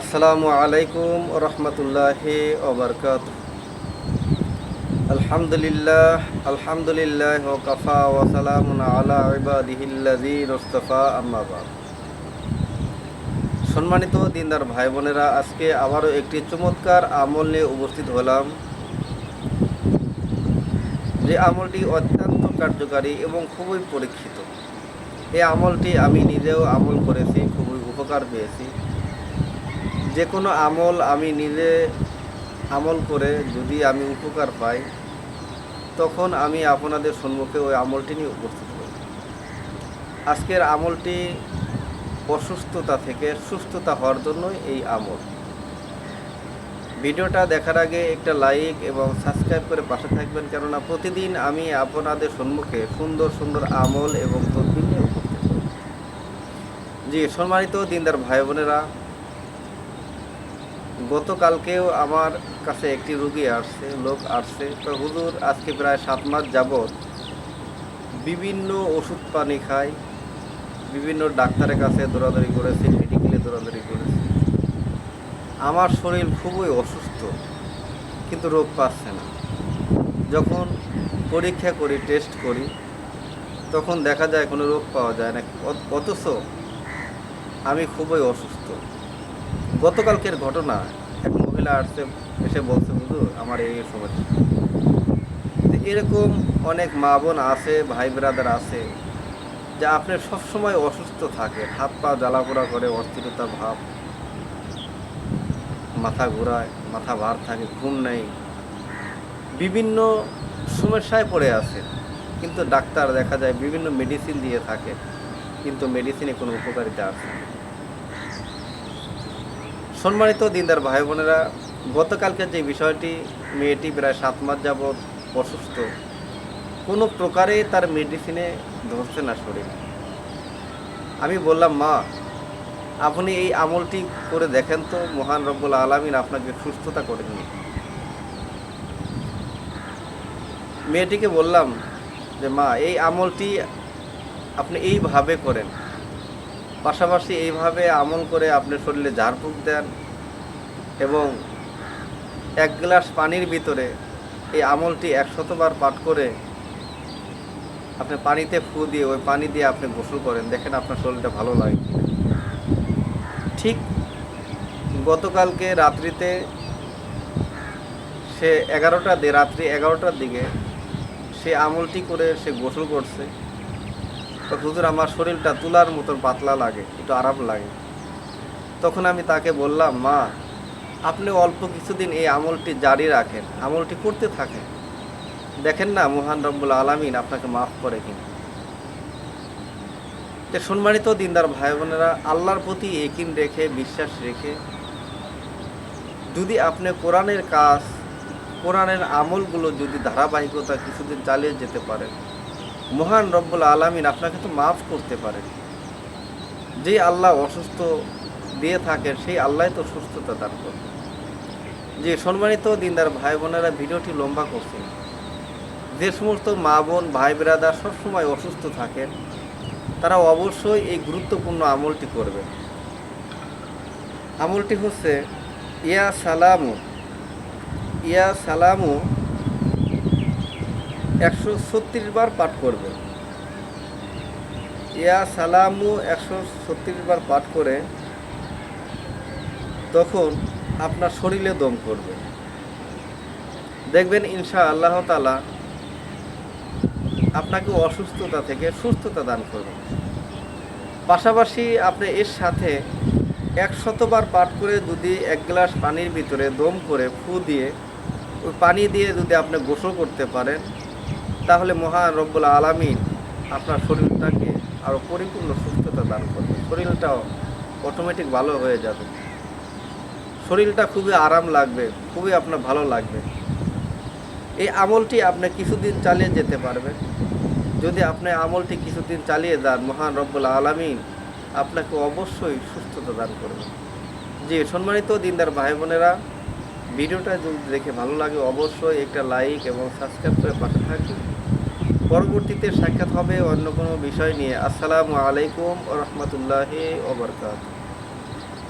আসসালামু আলাইকুম রহমতুল্লাহি ওবরকাত আলহামদুলিল্লাহ আলহামদুলিল্লাহ ওকাফা ওয়াসালামুন আলা ইবাদিহিল্লাযী রস্তফা আম্মাবাদ সম্মানিত দিনদার ভাই বোনেরা আজকে আবারও একটি চমৎকার আমল নিয়ে উপস্থিত হলাম। যে আমলটি অত্যন্ত কার্যকারী এবং খুবই পরীক্ষিত। এই আমলটি আমি নিজেও আমল করেছি, খুবই উপকার পেয়েছি। যে কোনো আমল আমি নিজে আমল করে যদি আমি উপকার পাই, তখন আমি আপনাদের সম্মুখে ওই আমলটি নিয়ে উপস্থিত হই আজকের আমলটি অসুস্থতা থেকে সুস্থতা হওয়ার জন্যই এই আমল। ভিডিওটা দেখার আগে একটা লাইক এবং সাবস্ক্রাইব করে পাশে থাকবেন, কেননা প্রতিদিন আমি আপনাদের সম্মুখে সুন্দর সুন্দর আমল এবং তদবির নিয়ে উপস্থিত জি, সম্মানিত দিনদার ভাই বোনেরা গতকালকেও আমার কাছে একটি রুগী আসছে, লোক আসছে। তো হুজুর, আজকে প্রায় সাত মাস যাবৎ বিভিন্ন ওষুধ পানি খাই, বিভিন্ন ডাক্তারের কাছে দৌড়াদৌড়ি করেছি মেডিকেলে দৌড়াদৌড়ি করেছি। আমার শরীর খুবই অসুস্থ, কিন্তু রোগ পাচ্ছে না। যখন পরীক্ষা করি টেস্ট করি, তখন দেখা যায় কোনো রোগ পাওয়া যায় না। অথ- অথচ আমি খুবই অসুস্থ। গতকালকের ঘটনা এক মহিলা আসছে, এসে বলছে, হুজুর, আমার এই সমস্যা এরকম অনেক মা বোন আছে, ভাই ব্রাদার আছে, যে আপনি সবসময় অসুস্থ থাকে। হাত পা জ্বালাপোড়া করে, অস্থিরতা ভাব। মাথা ঘোরায়, মাথা ভার থাকে, ঘুম নেই। বিভিন্ন সমস্যায় পড়ে আছে। কিন্তু ডাক্তার দেখা যায়, বিভিন্ন মেডিসিন দিয়ে থাকে। কিন্তু মেডিসিনে কোনো উপকারিতা আছে না। সম্মানিত দিনদার ভাই বোনেরা, গতকালকে যে বিষয়টি মেয়েটি প্রায় সাত মাস যাবৎ অসুস্থ, কোনো প্রকারে তার মেডিসিনে ধরছে না শরীর। আমি বললাম, মা, আপনি এই আমলটি করে দেখেন তো, মহান রব্বুল আলমিন আপনাকে সুস্থতা করে দিন। মেয়েটিকে বললাম যে, মা, এই আমলটি আপনি এইভাবে করেন পাশাপাশি এইভাবে আমল করে আপনি শরীরে ঝাড়ফুঁক দেন এবং এক গ্লাস পানির ভিতরে এই আমলটি একশতবার পাঠ করে আপনি পানিতে ফু দিয়ে, ওই পানি দিয়ে আপনি গোসল করেন। দেখেন আপনার শরীরটা ভালো লাগে ঠিক গতকালকে রাত্রিতে সে এগারোটা রাত্রি এগারোটার দিকে সে আমলটি করে সে গোসল করছে। তো হুজুর, আমার শরীরটা তুলার মতন পাতলা লাগে, একটু আরাম লাগে। তখন আমি তাকে বললাম, মা, আপনি অল্প কিছুদিন এই আমলটি জারি রাখেন, আমলটি করতে থাকেন। দেখেন না, মহান রব্বুল আলমিন আপনাকে মাফ করে কিনা। যে সম্মানিত দিনদার ভাই বোনেরা, আল্লাহর প্রতি একিন রেখে, বিশ্বাস রেখে, যদি আপনি কোরআনের কাজ, কোরআনের আমলগুলো যদি ধারাবাহিকতা কিছুদিন চালিয়ে যেতে পারেন মহান রব্বুল আলমিন আপনাকে তো মাফ করতে পারেন যে আল্লাহ অসুস্থ দিয়ে থাকেন, সেই আল্লাহ তো সুস্থতা দান করবে। যে সম্মানিত দিনদার ভাই বোনেরা, ভিডিওটি লম্বা করছেন যে সমস্ত মা বোন, ভাই বেরাদার সবসময় অসুস্থ থাকেন, তারা অবশ্যই এই গুরুত্বপূর্ণ আমলটি করবে আমলটি হচ্ছে, ইয়া সালামু ইয়া সালামু একশো ছত্রিশ বার পাঠ করবে। ইয়া সালামু একশো ছত্রিশ বার পাঠ করে তখন আপনার শরীরে দম করবে। দেখবেন ইনশা আল্লাহ তালা আপনাকে অসুস্থতা থেকে সুস্থতা দান করবে। পাশাপাশি আপনি এর সাথে একশতবার পাঠ করে যদি এক গ্লাস পানির ভিতরে দম করে ফু দিয়ে, ওই পানি দিয়ে যদি আপনি গোসল করতে পারেন তাহলে মহান রব্বুল আলামিন আপনার শরীরটাকে আরও পরিপূর্ণ সুস্থতা দান করবে শরীরটাও অটোমেটিক ভালো হয়ে যাবে। শরীরটা খুবই আরাম লাগবে, খুবই আপনার ভালো লাগবে। এই আমলটি আপনি কিছুদিন চালিয়ে যেতে পারবেন। যদি আপনি আমলটি কিছুদিন চালিয়ে যান, মহান রব্বুল আলামিন আপনাকে অবশ্যই সুস্থতা দান করবে জি, সম্মানিত দিনদার ভাই বোনেরা ভিডিওটা যদি দেখে ভালো লাগে, অবশ্যই একটা লাইক এবং সাবস্ক্রাইব করে পাশে থাকবেন। পরবর্তীতে সাক্ষাৎ হবে অন্য কোনো বিষয় নিয়ে। আসসালামু আলাইকুম রহমতুল্লাহ ওবরকাত